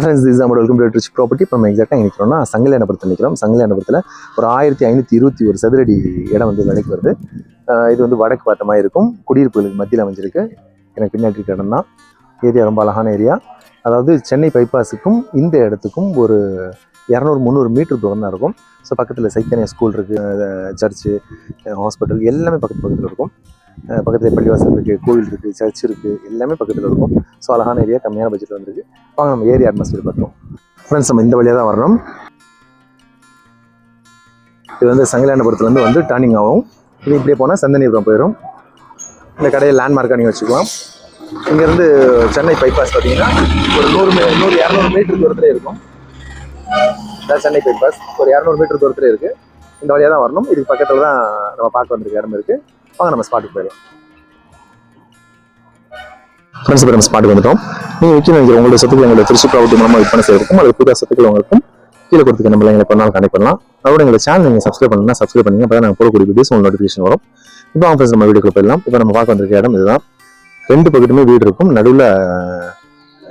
Friends is நம்ம welcome to rich property இப்போ நம்ம எக்ஸாக்டாக நிற்கிறோம்னா சங்கலியானபுரத்தில் நிற்கிறோம் சங்கலியானபுரத்தில் ஒரு ஆயிரத்தி ஐநூற்றி இருபத்தி ஒரு சதுரடி இடம் வந்து விலைக்கு வருது. இது வந்து வடக்கு பார்த்தமாக இருக்கும். குடியிருப்புகளுக்கு மத்தியில் அமைஞ்சிருக்கு. எனக்கு பின்னாடி இருக்க இடம் தான். ஏரியா ரொம்ப அழகான ஏரியா. அதாவது சென்னை பைபாஸுக்கும் இந்த இடத்துக்கும் ஒரு இரநூறு முந்நூறு மீட்டர் தூரம் தான் இருக்கும். ஸோ பக்கத்தில் சைத்தன்யா ஸ்கூல் இருக்குது சர்ச்சு ஹாஸ்பிட்டல் எல்லாமே பக்கத்து பக்கத்தில் இருக்கும். பக்கத்தில் பள்ளிவாசல் இருக்குது கோவில் இருக்குது சர்ச் இருக்குது எல்லாமே பக்கத்தில் இருக்கும். ஸோ அழகான ஏரியா கம்மியான பட்ஜெட்டில் வந்திருக்கு. வாங்க நம்ம ஏரியா அட்மாஸ்பியர் பார்த்தோம் ஃப்ரெண்ட்ஸ் நம்ம இந்த வழியாக தான் வரணும். இது வந்து சங்கலாண்டபுரத்துலேருந்து வந்து டர்னிங் ஆகும். இது இப்படியே போனால் சந்தனிபுரம் போயிடும் இந்த கடையை லேண்ட்மார்க்காக நீங்கள் வச்சுக்கலாம். இங்கேருந்து சென்னை பைபாஸ் பார்த்தீங்கன்னா ஒரு நூறு மீ நூறு இரநூறு மீட்டர் தூரத்துலேயே இருக்கும். இதான் சென்னை பைபாஸ் ஒரு இரநூறு மீட்டர் தூரத்துலேயே இருக்குது இந்த வழியாக தான் வரணும். இதுக்கு பக்கத்தில் தான் நம்ம பார்க்க வந்திருக்க இடம் இருக்குது வாங்க நம்ம ஸ்பாட்டுக்கு போயிடலாம். ஃப்ரெண்ட்ஸ் இப்போ நம்ம ஸ்பாட்டுக்கு வந்துட்டோம். நீங்கள் விற்க நினைக்கிற உங்களுடைய சொத்துக்கள் எங்களுடைய திருச்சி ப்ராப்பர்ட்டி மூலமாக விற்பனை செய்யறதுக்கும் அல்லது புதிய சொத்துக்கள் உங்களுக்கும் கீழே கொடுத்துக்க நம்ம எங்களை பண்ணாலும் கனெக்ட் பண்ணலாம். அதோட எங்களை சேனல் நீங்கள் சப்ஸ்கிரைப் பண்ணலாம் சப்ஸ்கிரைப் பண்ணுங்க. அப்போ நாங்கள் போடக்கூடிய வீடியோஸ் உங்களுக்கு நோட்டிஃபிகேஷன் வரும். இப்போ அவங்க ஃப்ரெண்ட்ஸ் நம்ம வீடியோக்குள்ள போயிடலாம். இப்போ நம்ம பார்க்க வந்திருக்க இடம் இதுதான். ரெண்டு பக்கத்துமே வீடு இருக்கும். நடுவில்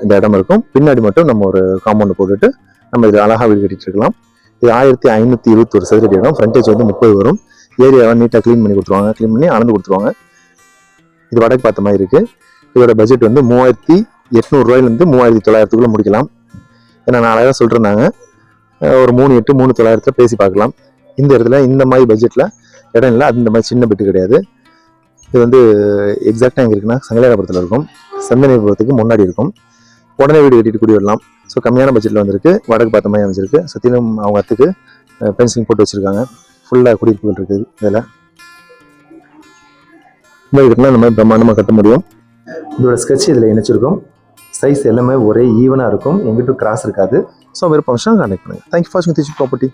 இந்த இடம் இருக்கும். பின்னாடி மட்டும் நம்ம ஒரு காம்பவுண்ட் போட்டுட்டு நம்ம இது அழகாக வீடு கட்டிட்டு இருக்கலாம். இது ஆயிரத்தி ஐநூற்றி இருபத்தி ஒரு சதுரடி இடம். ஃப்ரண்டேஜ் வந்து முப்பது வரும். ஏரியாவை நீட்டாக க்ளீன் பண்ணி கொடுத்துருவாங்க. க்ளீன் பண்ணி அளந்து கொடுத்துருவாங்க. இது வடக்கு பார்த்த மாதிரி இருக்கு. இதோட பட்ஜெட் வந்து மூவாயிரத்தி எட்நூறுரூவாயிலேருந்து மூவாயிரத்தி தொள்ளாயிரத்துக்குள்ளே முடிக்கலாம். ஏன்னா நான் அழகாக சொல்லிருந்தாங்க. ஒரு மூணு எட்டு மூணு தொள்ளாயிரத்தில் பேசி பார்க்கலாம். இந்த இடத்துல இந்த மாதிரி பட்ஜெட்டில் இடம் இல்லை அது இந்த மாதிரி சின்ன பெட்டு கிடையாது. இது வந்து எக்ஸாக்டாக எங்கே இருக்குன்னா சங்கலேகாபுரத்தில் இருக்கும். சந்தனிபுரத்துக்கு முன்னாடி இருக்கும். உடனே வீடு கட்டிட்டு குடி வரலாம். ஸோ கம்மியான பட்ஜெட்டில் வந்திருக்கு. வடக்கு பார்த்த மாதிரி அமைச்சிருக்கு சுற்றிலும் அவங்க அத்துக்கு பென்சிலிங் போட்டு வச்சுருக்காங்க. ஃபுல்லாக குடியிருப்புகள் இருக்குது இதில். இந்த மாதிரி இருக்குன்னா மாதிரி பிரம்மாண்டமாக கட்ட முடியும். இதோட ஸ்கெட்ச் இதில் இணைச்சிருக்கோம். சைஸ் எல்லாமே ஒரே ஈவனாக இருக்கும். எங்கிட்டும் கிராஸ் இருக்காது. ஸோ விருப்பம் கான்டெக்ட் பண்ணுங்கள் தேங்க்யூ ஃபார் வாட்சிங் திருச்சி ப்ராப்பர்ட்டி